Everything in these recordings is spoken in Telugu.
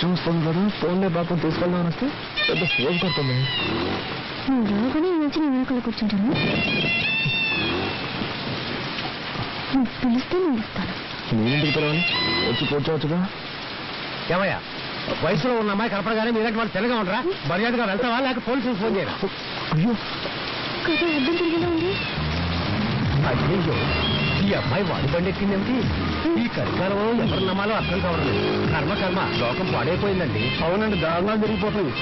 వర్షం వస్తుంది కదా ఫోన్లే పాపం తీసుకెళ్దామని వస్తే పెద్ద ఫోన్ కొడుతుంది నువ్వు రాగానే వచ్చి నేను వెనకాల కూర్చుంటాను నువ్వు పిలిస్తే నేను ఇస్తాను నేనేంటికి పిలవని వచ్చి కూర్చోవచ్చుగా ఏమయ్యా వయసులో ఉన్న అమ్మాయి కనపడగానే మీరంటే వాళ్ళు తెల్లగా ఉండరా మర్యాదగా వెళ్తావా లేక పోలీసులకు ఫోన్ చేయరా అయ్యో కథ అర్థం తిరిగేలా ఉంది అయ్యో ఈ అమ్మాయి వాడి బండి ఎక్కిందేమిటి ఈ కలికాలంలో ఎవరు నమ్మాలో అర్థం కావడం లేదు కర్మ కర్మ లోకం పాడైపోయిందండి. అవునండి దారుణాలు జరిగిపోతుంది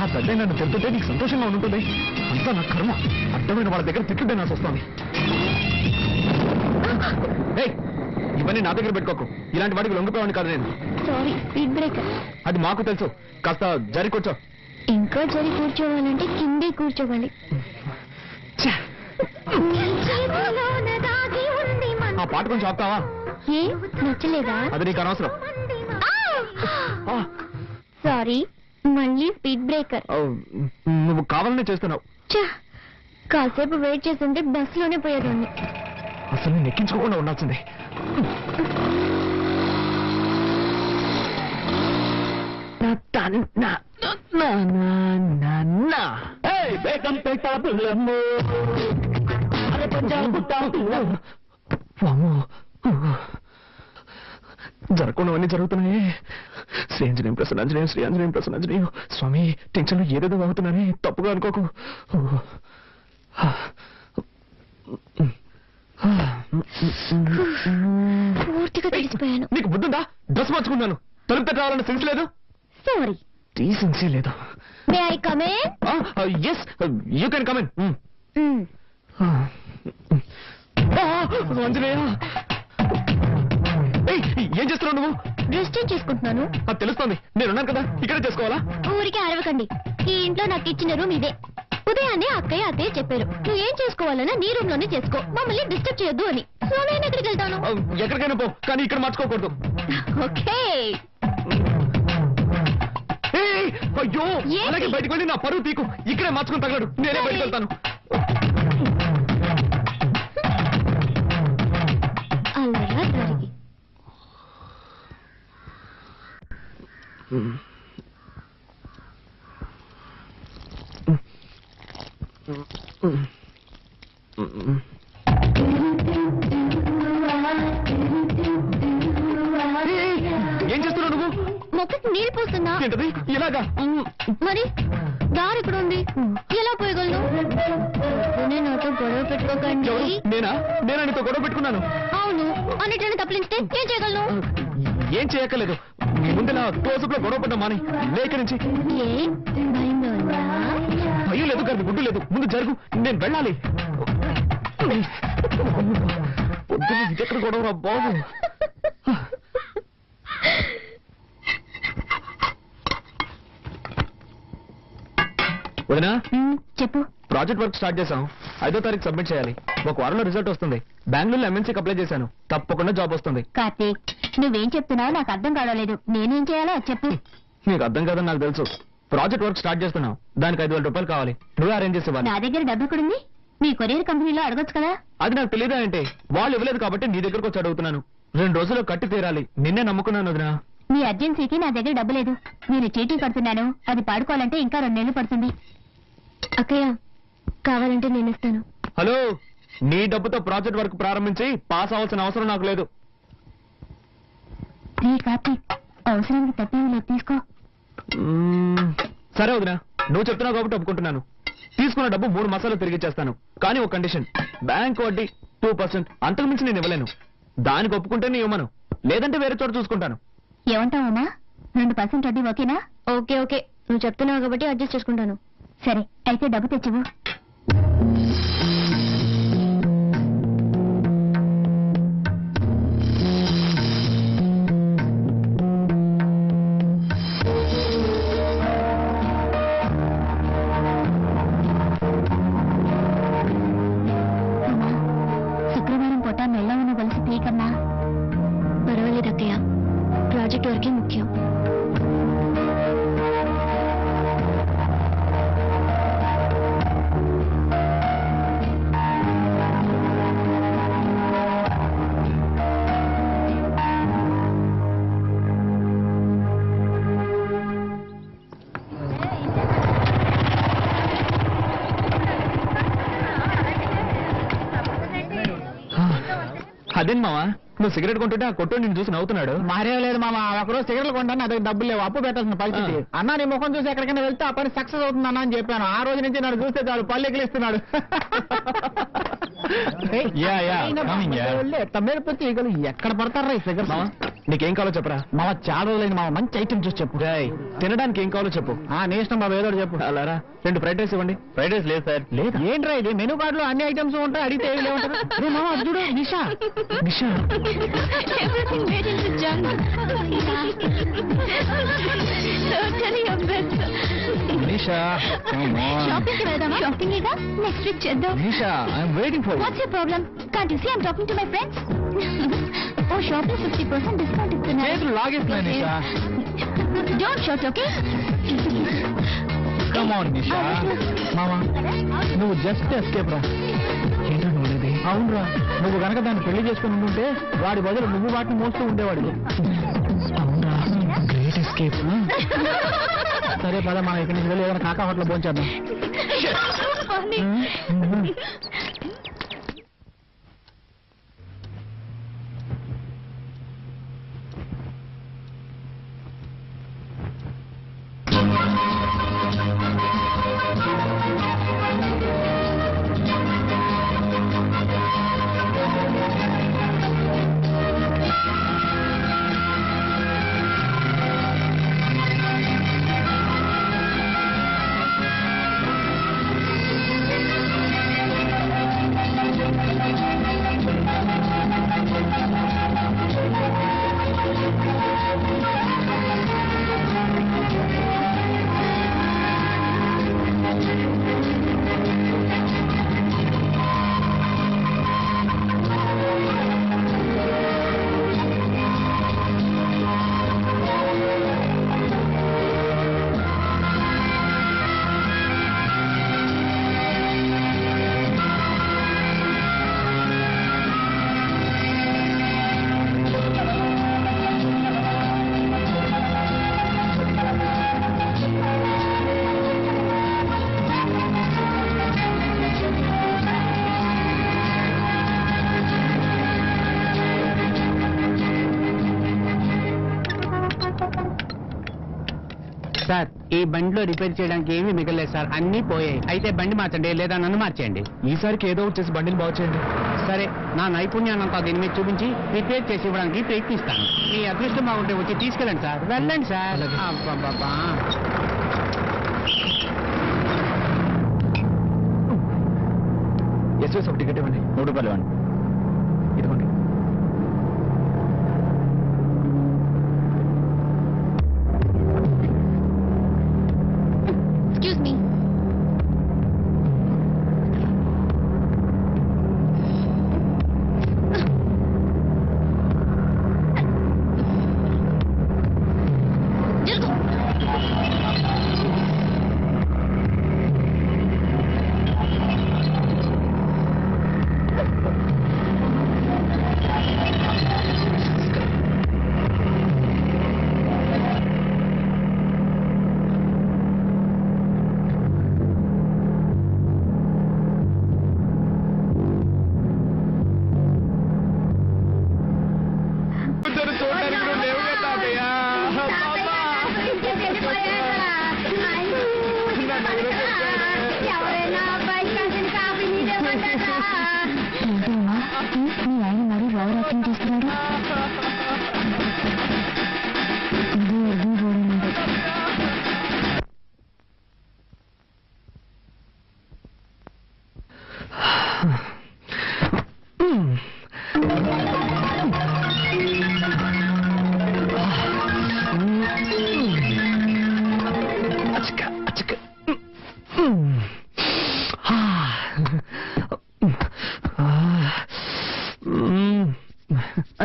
ఆ పెద్ద నన్ను తింటుంటే నీకు సంతోషంగా ఉంటుంది అంతా నా కర్మ. అడ్డమైన వాళ్ళ దగ్గర తిట్టుంటే నాకు వస్తుంది. ఏయ్, ఇవన్నీ నా దగ్గర పెట్టుకోకు. ఇలాంటి వాటికి లొంగిపోవాలని కాదు నేను. సారీ స్పీడ్ బ్రేకర్ అది మాకు తెలుసు. కాస్త జరి కూర్చో. ఇంకా జరి కూర్చోవాలంటే కిందే కూర్చోవాలి. ఆ పాట కొంచెం ఆపుతావా? ఏ? నచ్చలేదా? అది నీకు అనవసరం. ఆ, సారీ మళ్ళీ స్పీడ్ బ్రేకర్. ఆ, నువ్వు కావాలనే చేస్తున్నావు. ఛా, కాసేపు వెయిట్ చేస్తుంటే బస్సులోనే పోయేదాన్ని. అసలు నేను ఎక్కించుకోకుండా ఉండాల్సిందే. నా తన్ నా నా నా నా నా. ఏయ్ బేగం పేట పిల్లమ్ము. అరే పంజాబ్ పుట్టా పిల్లమ్ము వామ్మో. జరగకుండావన్నీ జరుగుతున్నాయి. శ్రీ ఆంజనేయం ప్రసన్న ఆంజనేయం శ్రీ ఆంజనేయం ప్రసన్న ఆంజనేయం. స్వామి టెన్షన్లో ఏదేదో అవుతున్నానే తప్పుగా అనుకోకు. పూర్తిగా తెలిసిపోయాను. నీకు బుద్ధుందా? డ్రెస్ మార్చుకున్నాను. తలుపు తట్ట రావాలన్న సెన్స్ లేదు? సారీ డీసెన్సీ లేదు. మే ఐ కమే అంజనేయ ఏయ్, ఏం చేస్తున్నావు నువ్వు? చేంజ్ చేసుకుంటున్నాను అది తెలుస్తోంది. నేనున్నాను కదా ఇక్కడే చేసుకోవాలా? ఊరికే అరవకండి. ఈ ఇంట్లో నాకు ఇచ్చిన రూమ్ ఇదే. ఉదయాన్నే అక్కయ్య అత్తయ్య చెప్పారు. నువ్వు ఏం చేసుకోవాలన్నా నీ రూమ్లోనే చేసుకో. మమ్మల్ని డిస్టర్బ్ చేయొద్దు అని. సో నేను ఎక్కడికి వెళ్తాను ఆ, ఎక్కడికైనా పో కానీ ఇక్కడ మార్చుకోకూడదు. ఓకే. ఏయ్, అయ్యో ఏంటి? అలాగే బయటకు వెళ్ళి నా పరువు తీకు. ఇక్కడే మార్చుకుని తగలడు. నేనే బయటకు వెళ్తాను. ఏం చేస్తున్నావు నువ్వు? మొక్కకి నీళ్ళు పోస్తున్నా ఏంటది? ఇలాగా? మరి దారి ఇక్కడ ఉంది? ఎలా పోయగలను? పొద్దున్నే నాతో గొడవ పెట్టుకోకండి. ఎవరు? నేనా? నేనా నీతో గొడవ పెట్టుకున్నాను? అవును అన్నిట్లని తప్పించితే ఏం చేయగలను? ఏం చేయక్కర్లేదు. ముందులా క్లోజప్లో గొడవ పడ్డా మాని? లేక నుంచి? ఏ? భయంగా ఉందా భయం లేదు గారి గుడ్డు లేదు. ముందు జరుగు నేను వెళ్ళాలి. పొద్దున్న ఇదెక్కడ గొడవ బాబు. వదినా? చెప్పు. ప్రాజెక్ట్ వర్క్ స్టార్ట్ చేశాం. ఐదో తారీఖు సబ్మిట్ చేయాలి. ఒక వారంలో రిజల్ట్ వస్తుంది. బెంగళూరులో ఎంఎన్సీకి అప్లై చేశాను. తప్పకుండా జాబ్ వస్తుంది. కార్తీక్. నువ్వేం చెప్తున్నావు నాకు అర్థం కావలేదు నేనేం చేయాలో అది చెప్పు. నీకు అర్థం కాదని నాకు తెలుసు. ప్రాజెక్ట్ వర్క్ స్టార్ట్ చేస్తున్నాం దానికి ఐదు వేల రూపాయలు కావాలి. నువ్వే అరేంజ్ చేసేవాళ్ళు నా దగ్గర డబ్బు ఎక్కడుంది? మీ కొరియర్ కంపెనీలో అడగొచ్చు కదా? అది నాకు తెలియదా అంటే వాళ్ళు ఇవ్వలేదు కాబట్టి నీ దగ్గరకు వచ్చి అడుగుతున్నాను. రెండు రోజుల్లో కట్టి తీరాలి. నిన్నే నమ్ముకున్నాను వదినా. మీ అర్జెన్సీకి నా దగ్గర డబ్బు లేదు. నేను చీటీ కడుతున్నాను అది పాడుకోవాలంటే ఇంకా రెండేళ్ళు పడుతుంది. అక్కయ్య కావాలంటే నేను ఇస్తాను హలో నీ డబ్బుతో ప్రాజెక్ట్ వర్క్ ప్రారంభించి పాస్ అవ్వాల్సిన అవసరం నాకు లేదు. రే కార్తీక్ అవసరానికి తప్పేమి లేదు తీసుకో. సరే వదినా నువ్వు చెప్తున్నావు కాబట్టి ఒప్పుకుంటున్నాను. తీసుకున్న డబ్బు మూడు మాసాలు తిరిగి ఇచ్చేస్తాను కానీ ఒక కండిషన్ బ్యాంక్ వడ్డీ టూ పర్సెంట్. అంతకు మించి నేను ఇవ్వలేను. దానికి ఒప్పుకుంటే నీ ఇవ్వను. లేదంటే వేరే చోట చూసుకుంటాను. ఏమంటావమ్మా రెండు పర్సెంట్ వడ్డీ ఓకేనా? Okay okay. నువ్వు చెప్తున్నావు కాబట్టి అడ్జస్ట్ చేసుకుంటాను. సరే అయితే డబ్బు తెచ్చివు అదేం మావా? నువ్వు సిగరెట్ కొంటుంటే ఆ కొట్టు నిన్ను చూసి నవ్వుతున్నాడు. మారేం లేదు మామ ఒకరోజు సిగరెట్లు కొంటాను దగ్గర డబ్బులు లేవు అప్పు పెట్టాల్సిన పరిస్థితి. అన్న నీ ముఖం చూసి ఎక్కడికైనా వెళ్తే ఆ పని సక్సెస్ అవుతుంది అన్న అని చెప్పాను. ఆ రోజు నుంచి నన్ను చూస్తే చాలు పళ్ళు ఎక్కిలిస్తున్నాడు coming, yeah. ఈగలు ఎక్కడ పడతారా ఈ మావా? నీకేం కావాలో చెప్పరా? మామ చాలా రోజులైంది మామ మంచి ఐటమ్ చూసి చెప్పు. రేయ్, తినడానికి ఏం కావాలో చెప్పు. ఆ నీ ఇష్టం బాబు ఏదో చెప్పు. అలారా రెండు ఫ్రైడ్ రైస్ ఇవ్వండి. ఫ్రైడ్ రైస్ లేదు సార్. లేదా? ఏంట్రా ఇది? మెనూ కార్డు లో అన్ని ఐటమ్స్ ఉంటాయి అడిగితే ఏమి లేవంటారు? రే మామ అది చూడు Nisha. Nisha. Shopping next week చేద్దాం. Nisha I'm waiting for what's problem can't you see I'm talking to my friends oh shopping fifty percent discount ఇస్తున్నారు చేతులు లాగేస్తున్నాయి Nisha don't shout okay come on Nisha మామ నువ్వు జస్ట్ ఎస్కేప్ రా. ఏంటో నువ్వు అవునరా. నువ్వు గనక దాన్ని పెళ్ళి చేసుకుని ఉంటే వాడి బదులు నువ్వు వాటిని మోస్తూ ఉండేవాడు అవునా గ్రేట్ ఎస్కేప్ సరే పద మనం ఇక్కడి నుంచి వెళ్ళి ఏదైనా కాకా హోటల్ పోంచేద్దాం సార్ ఈ బండిలో రిపేర్ చేయడానికి ఏమీ మిగలేదు సార్. అన్ని పోయాయి. అయితే బండి మార్చండి లేదా నన్ను మార్చేయండి. ఈసారికి ఏదో వచ్చేసి బండిని బాగు చేయండి సరే నా నైపుణ్యాన్నంతా దీని మీద చూపించి రిపేర్ చేసి ఇవ్వడానికి ప్రయత్నిస్తాను. మీ అదృష్టం బాగుంటే వచ్చి తీసుకెళ్ళండి సార్. వెళ్ళండి సార్. అబ్బబ్బబ్బా. ఎస్ఎస్ ఒక టికెట్ ఇవ్వండి. మూడు రూపాయలు ఇవ్వండి. me. మీ చూడడానికి నువ్వు లేవు కదా. మీ ఆయన మరీ యాక్టింగ్ చేస్తున్నాడు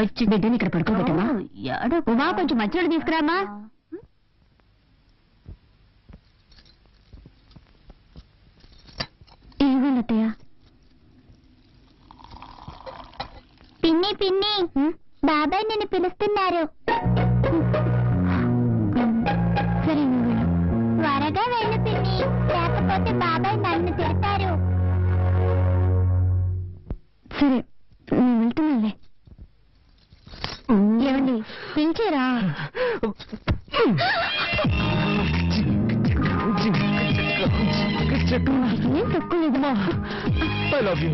వచ్చి బిడ్డని ఇక్కడ పడుకోబెట్టమ్మా ఉమా కొంచెం మధ్యలో తీసుకురామా ఏం తక్కువ లేదు ఐ లవ్ యూ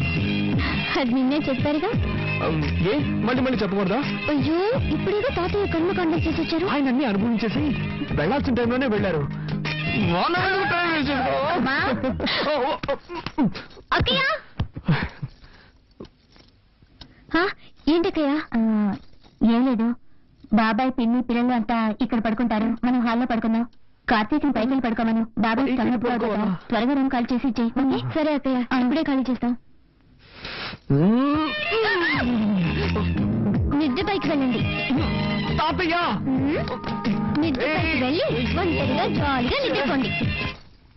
అది నిన్నే చెప్పారుగా? ఏ? మళ్ళీ మళ్ళీ చెప్పకూడదా? అయ్యో ఇప్పుడేదో తాతయ్య కన్ను కాండం చేసి వచ్చారు. ఆయన అన్ని అనుభవించేసి వెళ్ళాల్సిన టైంలోనే వెళ్ళారు. ఏంటక్కయ్య? ఏం లేదు. బాబాయ్ పిన్ని పిల్లలు అంతా ఇక్కడ పడుకుంటారు. మనం హాల్లో పడుకుందాం. కార్తీక్ పైకి వెళ్ళి పడుకోమను. బాబాయ్? త్వరగా రూమ్ ఖాళీ చేసి ఇచ్చేయి. సరే అక్కయ్య ఇప్పుడే ఖాళీ చేస్తాం. మిద్దె పైకి వెళ్ళండి. మిద్దె పైకి వెళ్ళి ఒంటరిగా జాలీగా నిద్రపోండి.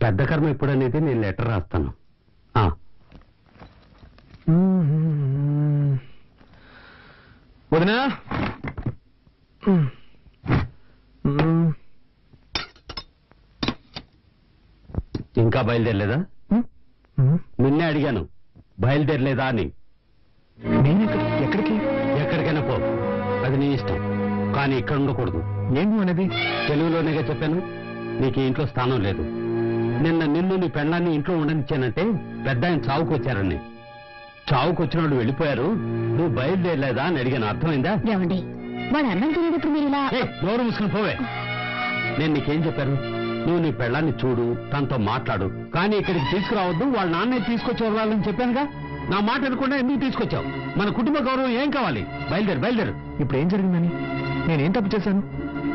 పెద్ద కర్మ ఎప్పుడనేది నేను లెటర్ రాస్తాను. ఆ, వదినా! ఇంకా బయలుదేరలేదా? నిన్నే అడిగాను. బయలుదేరలేదా అని. నేను ఎక్కడ- ఎక్కడికి? ఎక్కడికైనా పో. అది నీ ఇష్టం. కానీ ఇక్కడ ఉండకూడదు. ఏం నువ్వు అనేది తెలుగులోనేగా చెప్పాను. నీకు ఇంట్లో స్థానం లేదు. నిన్న నిన్ను నీ పెళ్ళాన్ని ఇంట్లో ఉండనిచ్చానంటే పెద్ద ఆయన చావుకు వచ్చారని చావుకు వచ్చిన వాళ్ళు వెళ్ళిపోయారు. నువ్వు బయలుదేరలేదా అని అడిగాను. అర్థమైందా? వాడు అన్నం తినేటప్పుడు మీరు ఇలా నోరు మూసుకుని పోవే. నేను నీకేం చెప్పాను? నువ్వు నీ పెళ్ళాన్ని చూడు తనతో మాట్లాడు. కానీ ఇక్కడికి తీసుకురావద్దు వాళ్ళ నాన్నే తీసుకొచ్చి వదలాలని చెప్పానుగా? నా మాట అనుకుండా ఎందుకు తీసుకొచ్చావు? మన కుటుంబ గౌరవం ఏం కావాలి? బయలుదేరు బయలుదేరు. ఇప్పుడు ఏం జరిగిందని? నేనేం తప్పు చేశాను?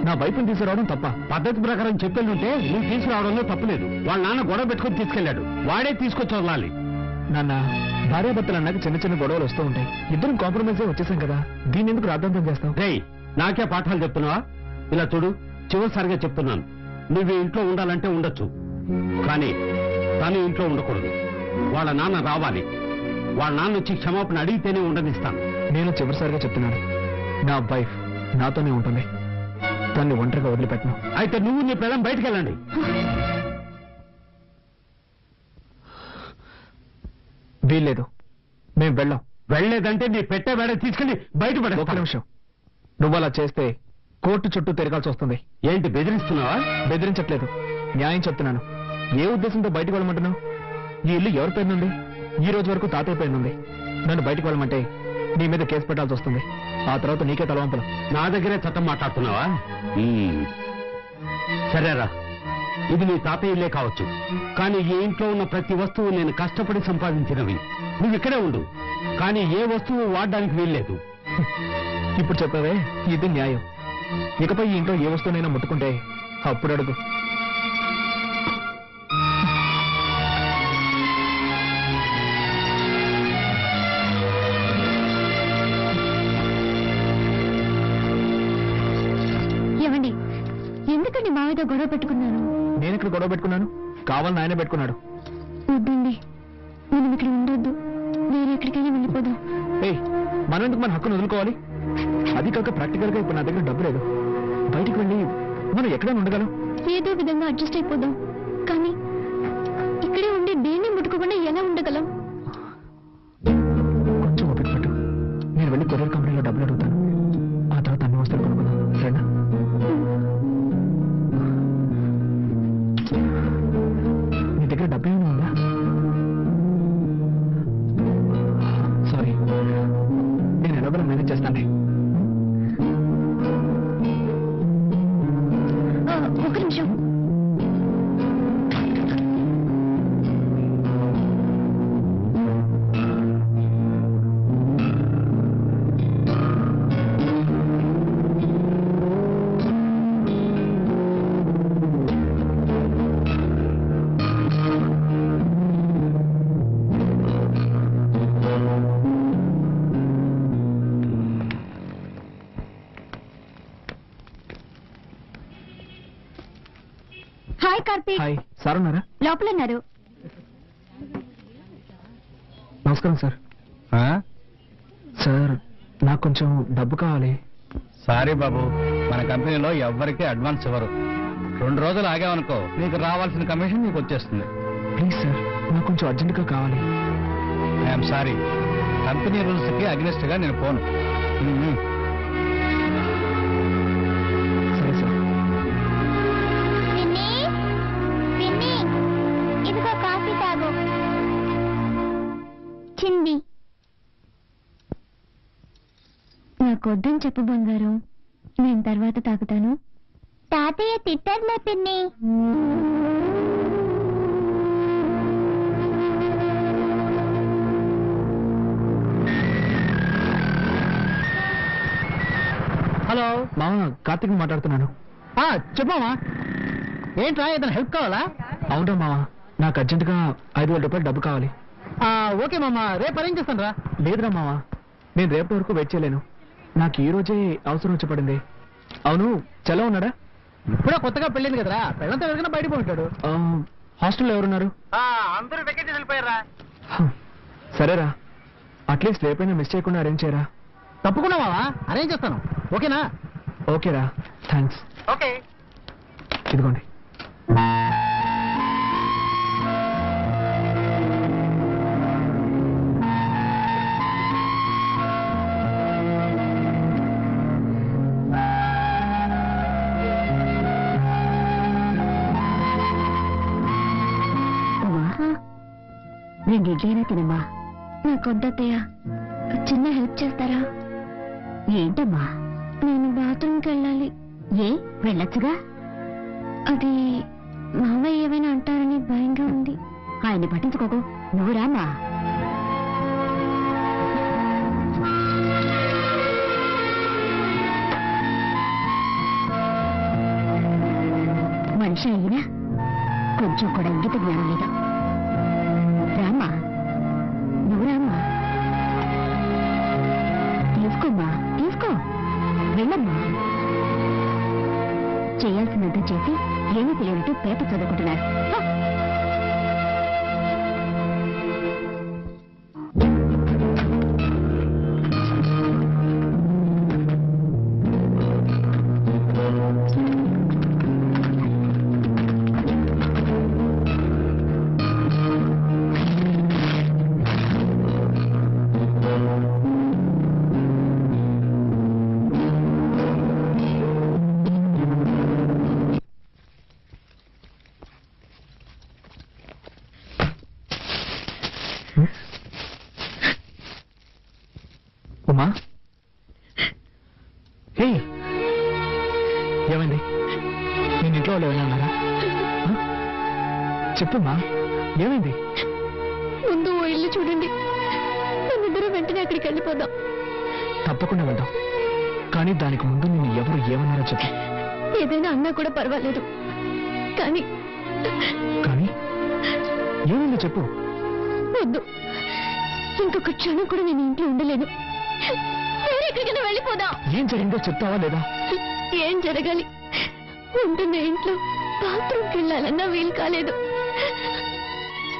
నా వైపుని తీసుకురావడం తప్ప. పద్ధతి ప్రకారం చెప్పెళ్ళుంటే నువ్వు తీసుకురావడంలో తప్పులేదు వాళ్ళ నాన్న గొడవ పెట్టుకొని తీసుకెళ్ళాడు వాడే తీసుకొచ్చి వదలాలి. నాన్న భార్యాభర్తలు అన్నాక చిన్న చిన్న గొడవలు వస్తూ ఉంటాయి. ఇద్దరం కాంప్రమైజ్ అయి వచ్చేసాం కదా. దీన్ని ఎందుకు రాద్ధాంతం చేస్తాం రేయ్ నాకే పాఠాలు చెప్తున్నావా? ఇలా చూడు చివరిసారిగా చెప్తున్నాను. నువ్వు ఇంట్లో ఉండాలంటే ఉండొచ్చు. కానీ తను ఇంట్లో ఉండకూడదు. వాళ్ళ నాన్న రావాలి. వాళ్ళ నాన్న వచ్చి క్షమాపణ అడిగితేనే ఉండనిస్తాను. నేను చివరిసారిగా చెప్తున్నాను. నా వైఫ్ నాతోనే ఉంటుంది. తన్ని ఒంటరిగా వదిలిపెట్టను. అయితే నువ్వు నీ పిల్లం బయటికి వెళ్ళండి. వీల్లేదు. మేం వెళ్ళాం. వెళ్ళలేదంటే నీ పెట్టే వేడ తీసుకెళ్ళి బయట ఒక్క పడేస్తాను. నిమిషం. నువ్వు అలా చేస్తే కోర్టు చుట్టూ తిరగాల్సి వస్తుంది. ఏంటి బెదిరిస్తున్నావా? బెదిరించట్లేదు. న్యాయం చెప్తున్నాను. ఏ ఉద్దేశంతో బయటకు వెళ్ళమంటున్నావు? ఈ ఇల్లు ఎవరి పేరునుంది ఈ రోజు వరకు తాతయ్య పేరునుంది నన్ను బయటకు వెళ్ళమంటే నీ మీద కేసు పెట్టాల్సి వస్తుంది. ఆ తర్వాత నీకే తలవంపలు నా దగ్గరే చట్టం మాట్లాడుతున్నావా. సరేరా. ఇది నీ తాతయ్యలే కావచ్చు. కానీ ఈ ఇంట్లో ఉన్న ప్రతి వస్తువు నేను కష్టపడి సంపాదించినవి. నువ్వు ఇక్కడే ఉండు. కానీ ఏ వస్తువు వాడడానికి వీల్లేదు. ఇప్పుడు చెప్పవే ఇది న్యాయం. ఇకపై ఇంట్లో ఏ వస్తువునైనా ముట్టుకుంటే అప్పుడు అడుగు. ఎందుకండి మావితో గొడవ పెట్టుకున్నారు? నేను ఇక్కడ గొడవ పెట్టుకున్నాను? కావాలని ఆయనే పెట్టుకున్నాడు. వద్దండి. మనం ఇక్కడ ఉండొద్దు. వేరే ఎక్కడికైనా వెళ్ళిపోదాం. ఏయ్ మనం ఎందుకు మన హక్కును వదులుకోవాలి? అది కాక ప్రాక్టికల్గా ఇప్పుడు నా దగ్గర డబ్బు లేదు. బయటికి వెళ్ళి మనం ఎక్కడైనా ఉండగలం. ఏదో విధంగా అడ్జస్ట్ అయిపోదాం. కానీ ఇక్కడే ఉండి దేన్ని ముట్టుకోకుండా ఎలా ఉండగలం? హాయ్ కార్తీక్. హాయ్. సార్ ఉన్నారా? లోపల ఉన్నారు నమస్కారం సార్. సార్ నాకు కొంచెం డబ్బు కావాలి. సారీ బాబు. మన కంపెనీలో ఎవ్వరికీ అడ్వాన్స్ ఇవ్వరు. రెండు రోజులు ఆగామనుకో నీకు రావాల్సిన కమిషన్ నీకు వచ్చేస్తుంది. Please sir. నాకు కొంచెం అర్జెంటుగా కావాలి. I'm sorry. కంపెనీ రూల్స్కి అగ్నిస్ట్గా నేను పోను. నాకు వద్దని చెప్పు బంగారం. నేను తర్వాత తాగుతాను తాతయ్య తిట్టర్లే పిన్ని. హలో. మామ కార్తీక్ మాట్లాడుతున్నాను. చెప్పమ్మా ఏంట్రా ఏదైనా హెల్ప్ కావాలా? అవునా మామ నాకు అర్జెంటుగా ఐదు వేల రూపాయలు డబ్బు కావాలి. ఆ, ఓకే మామ రేపు అరేంజ్ చేస్తాను రా లేదురా మామ నేను రేపటి వరకు వెయిట్ చేయలేను. నాకు ఈ రోజే అవసరం వచ్చి పడింది. అవును చలో ఉన్నాడా? ఇప్పుడే కొత్తగా పెళ్ళింది కదరా. పెళ్ళంతా ఎవరికైనా బయట పోయింటాడు ఆ, హాస్టల్లో ఎవరున్నారు? అందరూ వెకేట్ వెళ్ళిపోయారా సరేరా. అట్లీస్ట్ రేపైనా మిస్ చేయకుండా అరేంజ్ చేయరా? తప్పకుండా మావా అరేంజ్ చేస్తాను. ఓకేనా? ఓకేరా. Thanks okay. ఇదిగోండి. రెండు ఇడ్లీనా తినమ్మా నాకు చిన్న హెల్ప్ చేస్తారా? ఏంటమ్మా? నేను బాత్రూమ్కి వెళ్ళాలి ఏ? వెళ్ళొచ్చుగా? అది మామయ్య ఏమైనా అంటారని భయంగా ఉంది. ఆయన్ని పట్టించుకోకు. నువ్వు రామా మనిషి అయినా కొంచెం కూడా ఇంగిత జ్ఞానం లేదా? கதை ఏమైంది? నేను ఇంట్లో వాళ్ళు ఏమైనా అన్నారా ఆ? చెప్పుమా ఏమైంది? ముందు ఓ ఇల్లు చూడండి. మనిద్దరం వెంటనే అక్కడికి వెళ్ళిపోదాం. తప్పకుండా వెళ్దాం. కానీ దానికి ముందు నేను ఎవరు ఏమన్నారో చెప్పు. ఏదైనా అన్నా కూడా పర్వాలేదు. కానీ కానీ? ఏమైందో చెప్పు. వద్దు. ఇంకొక క్షణం కూడా నేను ఇంట్లో ఉండలేను. వేరే ఎక్కడికైనా వెళ్ళిపోదాం. ఏం జరిగిందో చెప్తావా లేదా? ఏం జరగాలి? ఉంటున్న ఇంట్లో బాత్రూమ్కి వెళ్ళాలన్నా వీలు కాలేదు.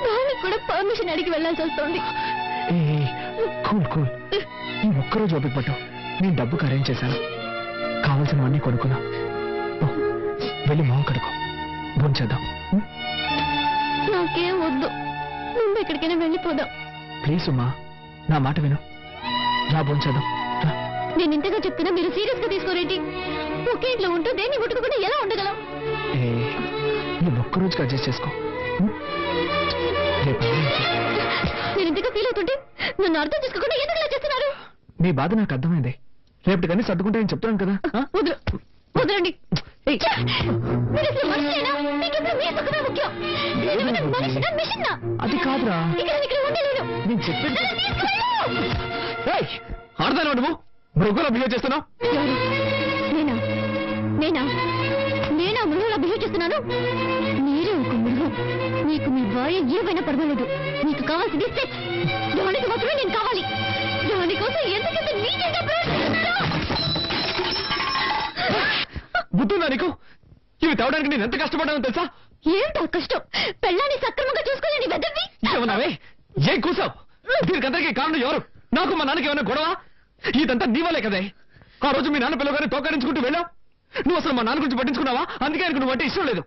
దానికి కూడా పర్మిషన్ అడిగి వెళ్ళాల్సి వస్తుంది. Cool cool. ఈ ఒక్కరోజు ఓపిక పట్టు. నేను డబ్బుకి అరేంజ్ చేశాను. కావాల్సినవన్నీ కొనుక్కున్నా. వెళ్ళి మొహం కడుకో భోంచేద్దాం? నాకేం వద్దు. ముందు ఎక్కడికైనా వెళ్ళిపోదాం. ప్లీజ్ ఉమ్మా నా మాట విను. రా భోంచేద్దాం నేను ఇంతగా చెప్తున్నా మీరు సీరియస్గా తీసుకోరేంటి? ఒకే ఇంట్లో ఉంటూ దేన్ని ముట్టుకోకుండా ఎలా ఉండగలం? ఈ ఒక్కరోజుకి అడ్జస్ట్ చేసుకో. నేను ఇంతగా ఫీల్ అవుతుంటే నన్ను అర్థం చేసుకోకుండా ఎందుకు ఇలా చేస్తున్నారు? నీ బాధ నాకు అర్థమైంది. రేపటి కానీ సర్దుకుంటాయని చెప్తాను కదా. వదలండి మీ అది కాదురా. నేను! ఏయ్, ఆడదానా నువ్వు? మృగంలో బిహేవ్ చేస్తున్నావు? నేనా? నేనా మృగంలా బిహేవ్ చేస్తున్నాను? మీరే ఒక మృగం మీకు మీ భార్య ఏమైనా పర్వాలేదు. మీకు కావాల్సింది సెక్స్ దానికి మాత్రమే నేను కావాలి. దానికోసం ఎంతకంత నీచంగా ప్రవర్తిస్తున్నారో! బుద్ధుందా నీకు? ఇవి తేవడానికి నేను ఎంత కష్టపడ్డానో తెలుసా? ఏమిటా కష్టం? పెళ్ళాన్ని సక్రమంగా చూసుకోలేని వెదవి? ఏమన్నావే? ఏం కూసావు? దీనికందరికీ కారణం ఎవరు? నాకు మా నాన్నకి ఏమైనా గొడవ? ఇదంతా నీ వల్లే కదే. ఆ రోజు మీ నాన్న పిల్లగానే తోకరించుకుంటూ వెళ్ళావు? నువ్వు అసలు మా నాన్న గురించి పట్టించుకున్నావా? అందుకే ఆయనకు నువ్వు అంటే ఇష్టం లేదు.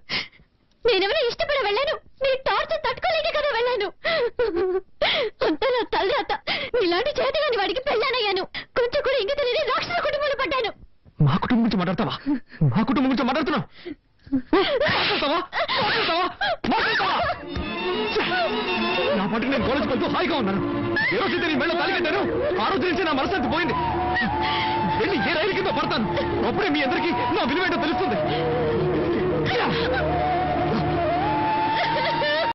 నేనెవరో ఇష్టపడి వెళ్ళాను? మీ టార్చర్ తట్టుకోలేకే కదా వెళ్ళాను. అంతా నా తలరాత. ఇలాంటి చేతగాని వాడికి పెళ్ళానయ్యాను. కొంచెం కూడా ఇంక తెలియని రాక్షస కుటుంబంలో పడ్డాను. మా కుటుంబం గురించి మాట్లాడతావా? మా కుటుంబం గురించి మాట్లాడుతున్నావు? మాట్లాడతావా? మాట్లాడతావా? మాట్లాడతావా? నా పాటికి నేను కాలేజ్కి వెళ్తూ హాయిగా ఉన్నాను. ఏ రోజైతే నీ మెళ్ళ తాలి ఆ రోజు నుంచి నా మనసు పోయింది. వెళ్ళి ఏ రైలు కింద పడతాను? అప్పుడే మీ అందరికీ నా విలువేంటో తెలుస్తుంది.